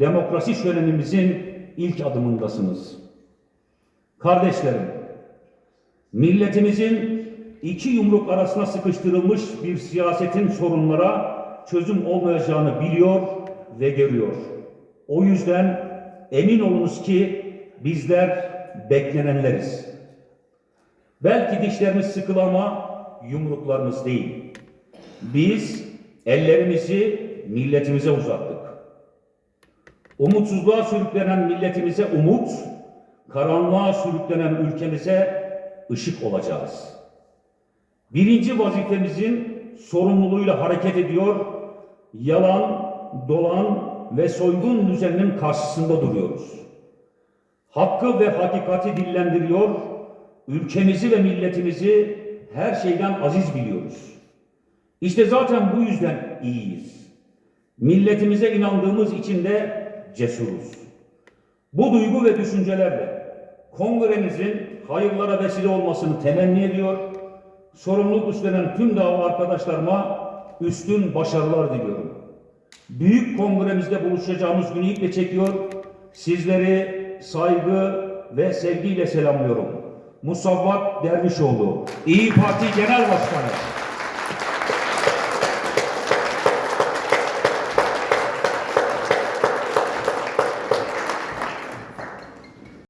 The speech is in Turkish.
demokrasi şölenimizin ilk adımındasınız. Kardeşlerim, milletimizin iki yumruk arasına sıkıştırılmış bir siyasetin sorunlara çözüm olmayacağını biliyor ve görüyor. O yüzden emin olunuz ki bizler beklenenleriz. Belki dişlerimiz sıkılı ama yumruklarımız değil. Biz ellerimizi milletimize uzattık. Umutsuzluğa sürüklenen milletimize umut, karanlığa sürüklenen ülkemize ışık olacağız. Birinci vazifemizin sorumluluğuyla hareket ediyor, yalan, dolan ve soygun düzeninin karşısında duruyoruz. Hakkı ve hakikati dillendiriyor, ülkemizi ve milletimizi her şeyden aziz biliyoruz. İşte zaten bu yüzden iyiyiz. Milletimize inandığımız için de cesuruz. Bu duygu ve düşüncelerle kongremizin hayırlara vesile olmasını temenni ediyor. Sorumluluk üstlenen tüm dava arkadaşlarıma üstün başarılar diliyorum. Büyük kongremizde buluşacağımız günü iple çekiyor. Sizleri saygı ve sevgiyle selamlıyorum. Musavvat Dervişoğlu, İyi Parti Genel Başkanı.